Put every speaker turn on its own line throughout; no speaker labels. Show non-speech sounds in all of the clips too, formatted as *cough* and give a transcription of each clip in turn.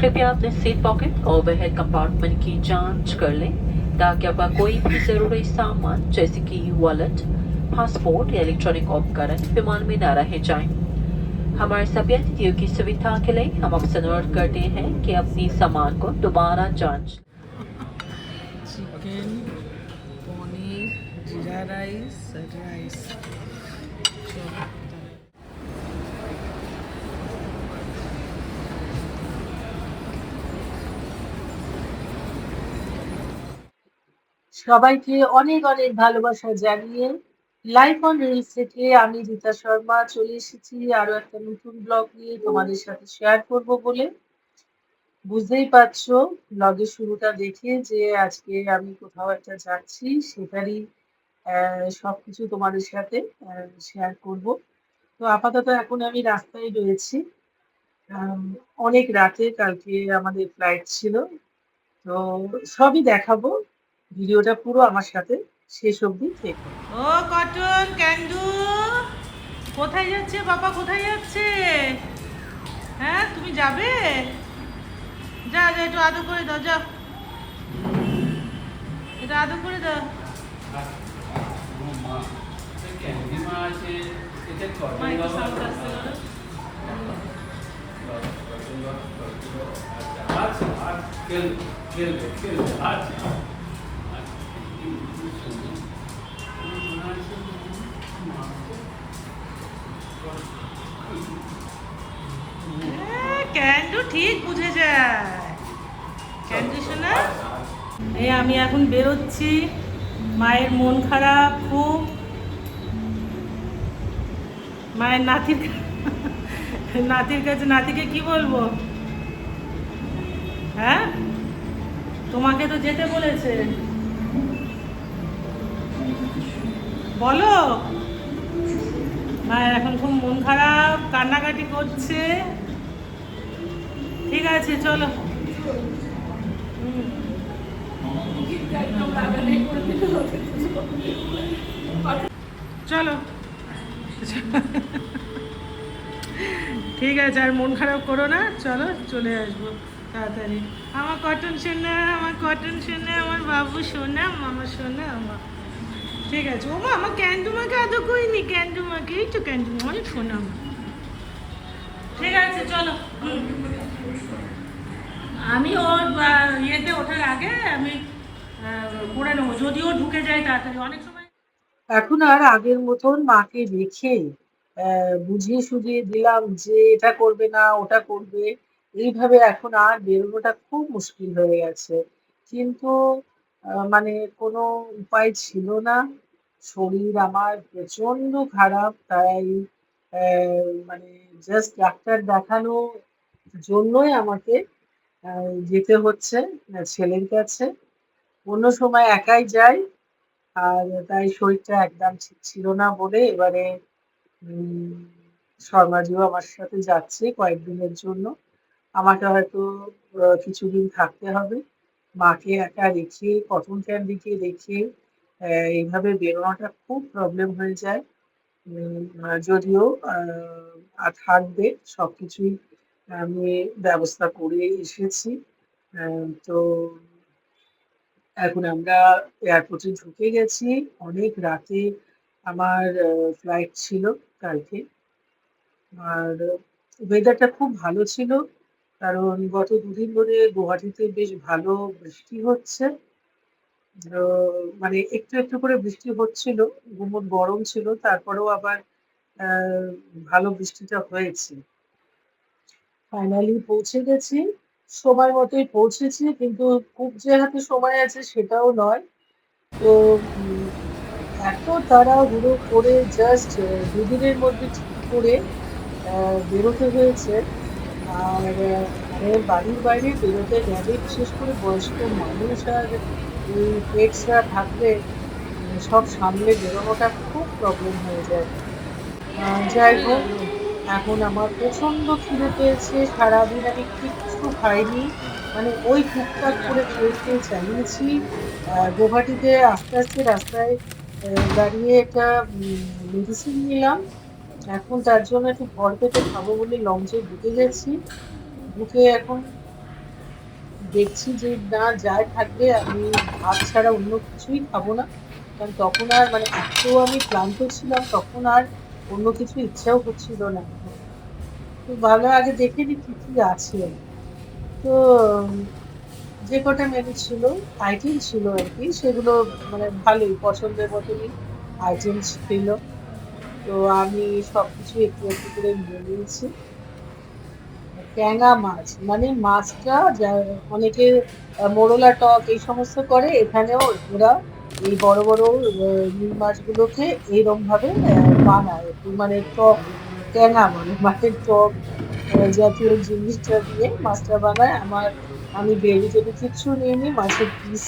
कृपया अपने seat pocket और वह कंपार्टमेंट की जाँच कर लें, ताकि आपका कोई भी ज़रूरी सामान, जैसे कि वॉलेट पासपोर्ट या इलेक्ट्रॉनिक उपकरण, विमान में न रह जाए। हमारे सभी अतिथियों की सुविधा के लिए हम आपसे अनुरोध करते हैं कि अपनी सामान को दोबारा जाँच
चिकन पनीर, जीरा राइस राइस।
সবাইকে অনেক অনেক ভালোবাসা জানিয়ে লাইফ অন রিলস থেকে আমি রীতা শর্মা চলে এসেছি। আরও একটা নতুন ব্লগ নিয়ে তোমাদের সাথে শেয়ার করব বলে। বুঝতেই পারছ ব্লগের শুরুটা দেখে যে আজকে আমি কোথাও একটা যাচ্ছি, সেটারই সবকিছু তোমাদের সাথে শেয়ার করব। তো আপাতত এখন আমি রাস্তায় রয়েছি। অনেক রাতে কালকে আমাদের ফ্লাইট ছিল। তো সবই দেখাবো। ভিডিওটা পুরো আমার সাথে শেষ অবধি দেখো।
ও কটন ক্যান্ডু। কোথায় যাচ্ছে বাবা কোথায় যাচ্ছে? হ্যাঁ তুমি যাবে? যা যা একটু আদর করে দাও যাও এটা আদর করে দাও। মা একটু সাউন্ড আসতে বলো। হ্যাঁ, ঠিক বুঝে যায়। আমি এখন বেরোচ্ছি। মায়ের মন খারাপ খুব। মায়ের নাতির নাতির কাছে নাতিকে কি বলব? হ্যাঁ? তোমাকে তো যেতে বলেছে। বলো। মায়ের এখন খুব মন খারাপ, কান্নাকাটি করছে। ঠিক আছে, চলো। চলো। ঠিক আছে, আর মন খারাপ করো না। চলো, চলে আসব তাড়াতাড়ি। আমার কটন সোনা আমার কটন সোনা আমার বাবু সোনা মামা সোনা আমার ঠিক আছে। ও মা, আমার ক্যান্ডুমাকে আদৌ করিনি ক্যান্ডুমাকে, এই তো ক্যান্ডুমা, অনেক সোনা ঠিক আছে, চলো। আমি ওর ইয়েতে ওঠার আগে আমি করে নেব। যদিও ঢুকে যায় তাড়াতাড়ি, অনেক সময়
এখন আর আগের মতন মাকে রেখে বুঝিয়ে সুঝিয়ে দিলাম যে এটা করবে না, ওটা করবে। এইভাবে এখন আর বেরোনোটা খুব মুশকিল হয়ে গেছে। কিন্তু মানে কোনো উপায় ছিল না। শরীর আমার প্রচণ্ড খারাপ, তাই মানে জাস্ট ডাক্তার দেখানো জন্যই আমাকে যেতে হচ্ছে ছেলের কাছে। অন্য সময় একাই যাই, আর তাই শরীরটা একদম ঠিক ছিল না বলে এবারে শর্মাজিও আমার সাথে যাচ্ছে কয়েকদিনের জন্য। আমাকে হয়তো কিছুদিন থাকতে হবে। মাকে একা রেখে কটন ক্যান্ডিকে রেখে এইভাবে বেরোনোটা খুব প্রবলেম হয়ে যায়। যদিও থাকবে, সবকিছুই আমি ব্যবস্থা করে এসেছি। তো এখন আমরা এয়ারপোর্টে ঢুকে গেছি। অনেক রাতে আমার ফ্লাইট ছিল কালকে। আর ওয়েদারটা খুব ভালো ছিল। কারণ গত দুদিন ধরে গুয়াহাটিতে বেশ ভালো বৃষ্টি হচ্ছে। মানে একটু একটু করে বৃষ্টি হচ্ছিল, গুমট গরম ছিল, তারপরেও আবার ভালো বৃষ্টিটা হয়েছে। ফাইনালি পৌঁছে গেছি, সময় মতোই পৌঁছেছি, কিন্তু খুব যে হাতে সময় আছে সেটাও নয়। তো এত তাড়াহুড়ো করে জাস্ট দুদিনের মধ্যে ঠিক করে বেরোতে হয়েছে। আর বাড়ির বাইরে বেরোতে গেলে বিশেষ করে বয়স্ক মানুষ আর পেটসরা থাকলে সব সামলে বেরোনোটা খুব প্রবলেম হয়ে যায়। যাই হোক এখন আমার প্রচণ্ড খিদে পেয়েছে সারাদিন আমি কিচ্ছু খাইনি। মানে ওই টুকটাক করে খেয়ে খেয়ে চালিয়েছি আহ, আস্তে আস্তে রাস্তায় দাঁড়িয়ে একটা মেডিসিন নিলাম। এখন তার জন্য একটু ভর পেটে খাব বলে লঞ্চে ঢুকে গেছি। ঢুকে এখন দেখছি যে না, যাই থাকবে, আমি ভাত ছাড়া অন্য কিছুই খাব না। কারণ তখন আর মানে এত আমি ক্লান্ত ছিলাম, তখন আর অন্য কিছু ইচ্ছাও হচ্ছিল না। তো ভালো আগে দেখে নি কি কি আছে। তো, যে কটা মেনু ছিল আইটেম ছিল আর কি, সেগুলো মানে ভালোই, পছন্দের মতনই আইটেম ছিল। তো আমি সব কিছু একটু একটু করে নিয়ে নিয়েছি। ট্যাংরা মাছ মানে মাছটা অনেকে মোরলা টক এই সমস্ত করে, এখানেও ওরা এই বড় বড় রুই মাছগুলোকে এইরকম ভাবে বানায় মানে টক, ট্যাঙা বলে *laughs* মাছের টক জাতীয় জিনিসটা দিয়ে মাছটা বানায়। আমার, আমি বেরি টেরি কিচ্ছু নিইনি, মাছের পিস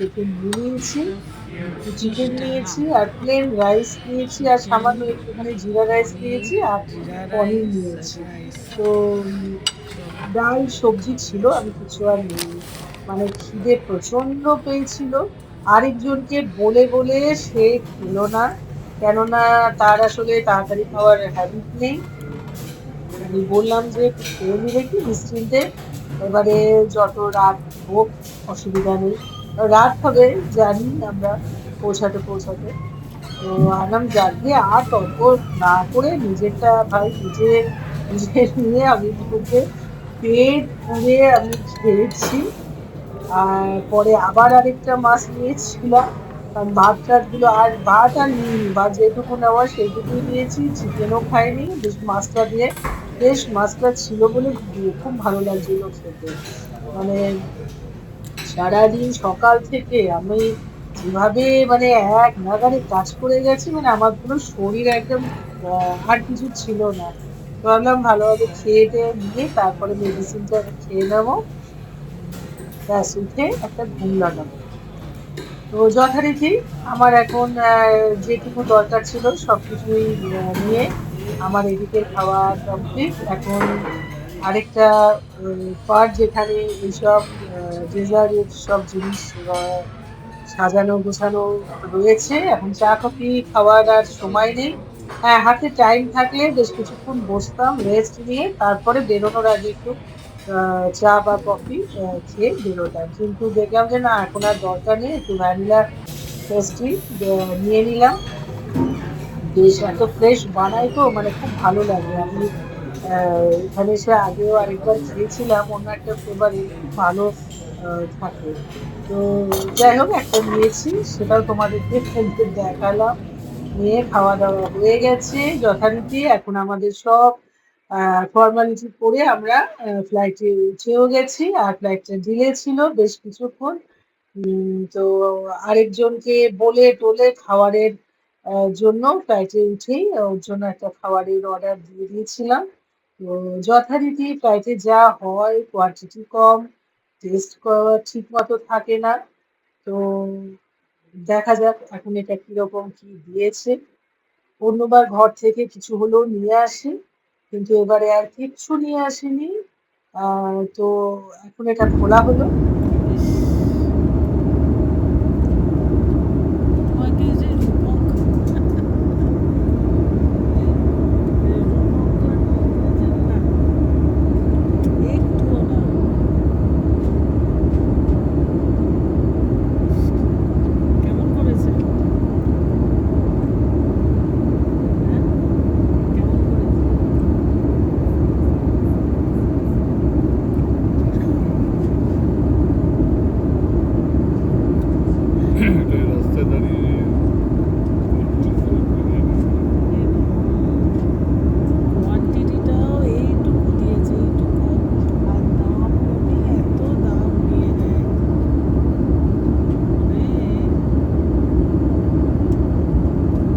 দেখে নিয়ে নিয়েছি। চিকেন নিয়েছি আর প্লেন রাইস নিয়েছি আর সামান্য একটুখানি জিরা রাইস নিয়েছি আর পনির নিয়েছি। তো ডাল, সবজি ছিল, আমি কিছু আর নিইনি মানে খিদে প্রচণ্ড পেয়েছিল। আরেকজনকে বলে বলে সে খেলো না, কেননা তার আসলে তাড়াতাড়ি খাওয়ার হ্যাবিট নেই। আমি বললাম যে খেয়ে নিবে কি নিশ্চিন্তে? এবারে যত রাত হোক, অসুবিধা নেই। রাত হবে, জানি আমরা পৌঁছাতে পৌঁছাতে। তো আনাম জাগিয়ে আর তর্ক না করে নিজেরটা ভাই নিজে নিজে নিয়ে আমি দুটোকে পেট পুড়ে আমি খেয়েছি। আর পরে আবার আরেকটা মাছ নিয়েছিলাম, কারণ ভাত টাতগুলো আর ভাত আর নিইনি ভাত যেটুকু নেওয়া সেইটুকুই নিয়েছি, চিকেনও খাইনি, বেশ মাছটা দিয়ে, বেশ মাছটা ছিল বলে খুব ভালো লাগছিল খেতে। মানে সারাদিন সকাল থেকে আমি যেভাবে মানে এক নাগারে কাজ করে গেছি মানে আমার পুরো শরীর একদম আর কিছু ছিল না। ভাবলাম ভালোভাবে খেয়ে টেয়ে নিয়ে তারপরে মেডিসিনটা খেয়ে নেব। ব্যাস, উঠে একটা ঘুম লাগাবো। তো যথারীতি আমার এখন যেটুকু দরকার ছিল সব কিছুই নিয়ে আমার এদিকে খাওয়া কমপ্লিট এখন আরেকটা পার্ট যেখানে এইসব ডেজার্টের সব জিনিস সাজানো, গোছানো রয়েছে, এখন চা, কফি খাওয়ার আর সময় নেই। হ্যাঁ হাতে টাইম থাকলে বেশ কিছুক্ষণ বসতাম রেস্ট নিয়ে, তারপরে বেরোনোর আগে একটু চা বা কফি খেয়ে বেরোতাম। কিন্তু দেখলাম যে না, এখন আর দরকার নেই, একটু ভ্যানিলা পেস্ট্রি নিয়ে নিলাম। বেশ এত ফ্রেশ বানাই তো মানে খুব ভালো লাগে। আমি এসে আগেও আরেকবার খেয়েছিলাম অন্য একটা ফ্লেভারে ভালো থাকে। তো যাই হোক একটা নিয়েছি সেটাও তোমাদেরকে দেখালাম। নিয়ে খাওয়া দাওয়া হয়ে গেছে যথারীতি। এখন আমাদের সব ফর্মালিটি করে আমরা ফ্লাইটে উঠেও গেছি। আর ফ্লাইটটা ডিলে ছিল বেশ কিছুক্ষণ। তো আরেকজনকে বলে টোলে আহ, জন্য ফ্লাইটে উঠেই ওর জন্য একটা খাবারের অর্ডার দিয়ে দিয়েছিলাম। তো যথারীতি ফ্লাইটে যা হয় কোয়ান্টিটি কম টেস্ট ঠিক মতো থাকে না। তো দেখা যাক এখন এটা কীরকম কি দিয়েছে। অন্যবার ঘর থেকে কিছু হলেও নিয়ে আসি, কিন্তু এবারে আর কিচ্ছু নিয়ে আসেনি। তো এখন এটা খোলা হলো
তোমাকে যে রূপক একটুও না কেমন করেছে হ্যাঁ কেমন করেছে
এটা রাস্তায় দাঁড়িয়ে
কোয়ান্টিটিটাও এইটুকু দিয়েছে এইটুকু আর দাম বলে এত দাম নিয়ে নেয় মানে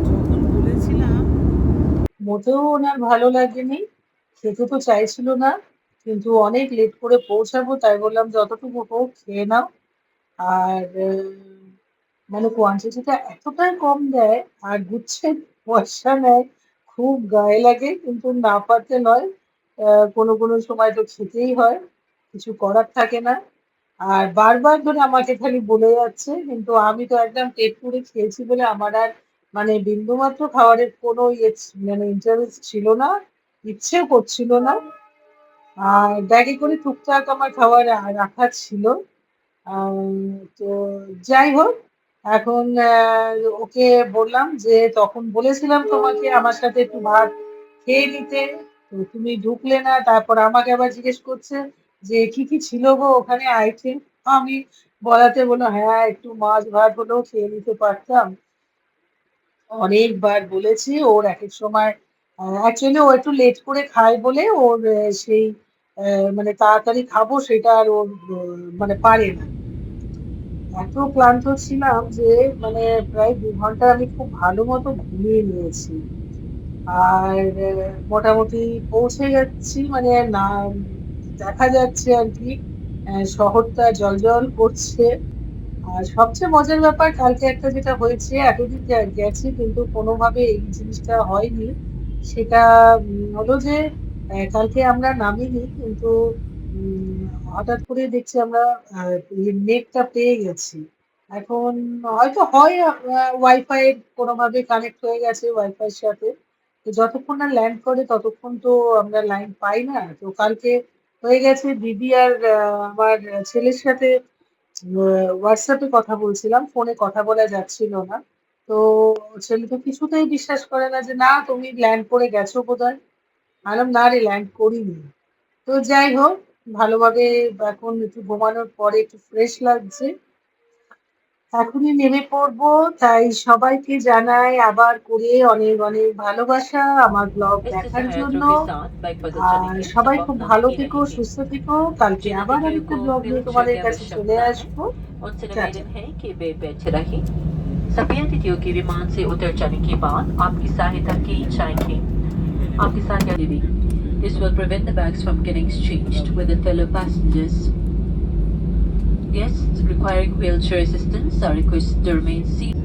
যখন বলেছিলাম
মোটেও ওনার ভালো লাগেনি। খেতে তো চাইছিল না, কিন্তু অনেক লেট করে পৌঁছাবো, তাই বললাম যতটুকু হোক, খেয়ে নাও। আর মানে কোয়ান্টিটিটা এতটাই কম দেয়, আর গুচ্ছে পয়সা নেয়, খুব গায়ে লাগে, কিন্তু না পারতে নয় কোনো কোনো সময় তো খেতেই হয়, কিছু করার থাকে না। আর বারবার ধরে আমাকে খালি বলে যাচ্ছে, কিন্তু আমি তো একদম পেট পুড়ে খেয়েছি বলে আমার আর মানে বিন্দুমাত্র খাবারের কোনো ইয়ে মানে ইন্টারেস্ট ছিল না, ইচ্ছেও করছিল না। আর ব্যাগে করে টুকটাক আমার খাবার রাখা ছিল। তো যাই হোক, এখন ওকে বললাম যে তখন বলেছিলাম তোমাকে আমার সাথে একটু ভাত খেয়ে নিতে। তো তুমি ঢুকলে না, তারপর আমাকে আবার জিজ্ঞেস করছে যে কি কি ছিল গো ওখানে আইটেম আমি বলাতে বলল হ্যাঁ একটু মাছ ভাত হলেও খেয়ে নিতে পারতাম। অনেকবার বলেছি, ওর এক এক সময় অ্যাকচুয়ালি ও একটু লেট করে খায় বলে ওর সেই মানে তাড়াতাড়ি খাব সেটা আর ওর মানে পারে না। এত ক্লান্ত ছিলাম যে মানে প্রায় দু ঘণ্টা আমি খুব ভালো মতো ঘুমিয়ে নিয়েছি। আর মোটামুটি পৌঁছে যাচ্ছি মানে না, দেখা যাচ্ছে আর কি শহরটা জলজল করছে। আর সবচেয়ে মজার ব্যাপার, কালকে একটা যেটা হয়েছে, এতদিন গেছি কিন্তু কোনোভাবে এই জিনিসটা হয়নি। সেটা হলো যে কালকে আমরা নামিনি কিন্তু হঠাৎ করে দেখছি আমরা নেটটা পেয়ে গেছি। এখন হয়তো হয় ওয়াইফাই কোনোভাবে কানেক্ট হয়ে গেছে ওয়াইফাই সাথে। যতক্ষণ না ল্যান্ড করে, ততক্ষণ তো আমরা লাইন পাই না। তো কালকে হয়ে গেছে দিদি আর আমার ছেলের সাথে হোয়াটসঅ্যাপে কথা বলছিলাম ফোনে কথা বলা যাচ্ছিল না। তো ছেলে তো কিছুতেই বিশ্বাস করে না যে, না, তুমি ল্যান্ড করে গেছো বোধহয়। আলাম না রে ল্যান্ড করিনি। তো যাই হোক, ভালোভাবে এখন একটু ঘুমানোর পরে একটু ফ্রেশ লাগছে। এখনই নেমে পড়বো তাই সবাইকে জানাই আবার করে অনেক অনেক ভালোবাসা আমার ব্লগ
इस
দেখার
सहायता
জন্য
के साथ बाइक पर
আর
चलेंगे
সবাই
तब
খুব
आप
ভালো
नाम
থেকো
की
সুস্থ থেকো কালকে
जिन
আবার
अतिथियों
আরেকটা
को
ব্লগ নিয়ে
wheelchair
তোমাদের
की
কাছে চলে
आवश्यकता है
আসবো
उनसे
अच्छा,
निवेदन है कि वे बैठे रहे सभी अतिथियों के विमान से उतर जाने के बाद आपकी सहायता की जाएगी आपकी सहायता दी This will prevent the bags from getting exchanged with the fellow passengers. Guests requiring wheelchair assistance are requested to remain seated.